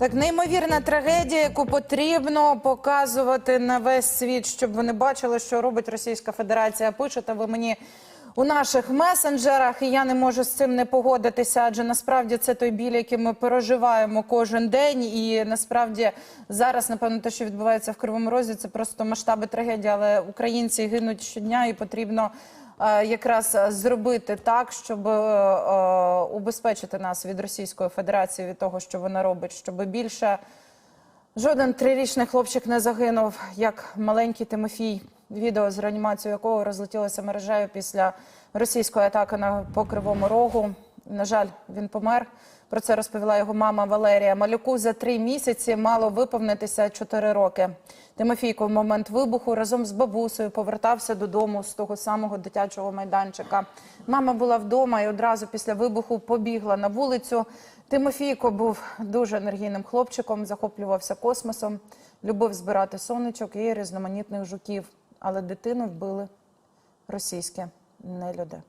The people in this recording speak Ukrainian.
Так, неймовірна трагедія, яку потрібно показувати на весь світ, щоб вони бачили, що робить Російська Федерація. Пишете ви мені у наших месенджерах, і я не можу з цим не погодитися, адже насправді це той біль, який ми переживаємо кожен день. І насправді зараз, напевно, те, що відбувається в Кривому Розі, це просто масштаби трагедії. Але українці гинуть щодня, і потрібно е, якраз зробити так, щоб е, е, убезпечити нас від Російської Федерації від того, що вона робить, щоб більше жоден трирічний хлопчик не загинув, як маленький Тимофій, відео з реанімацією якого розлетілося мережею після російської атаки на по Кривому Рогу. На жаль, він помер. Про це розповіла його мама Валерія. Малюку за три місяці мало виповнитися чотири роки. Тимофійко в момент вибуху разом з бабусею повертався додому з того самого дитячого майданчика. Мама була вдома і одразу після вибуху побігла на вулицю. Тимофійко був дуже енергійним хлопчиком, захоплювався космосом, любив збирати сонечок і різноманітних жуків. Але дитину вбили російські нелюди.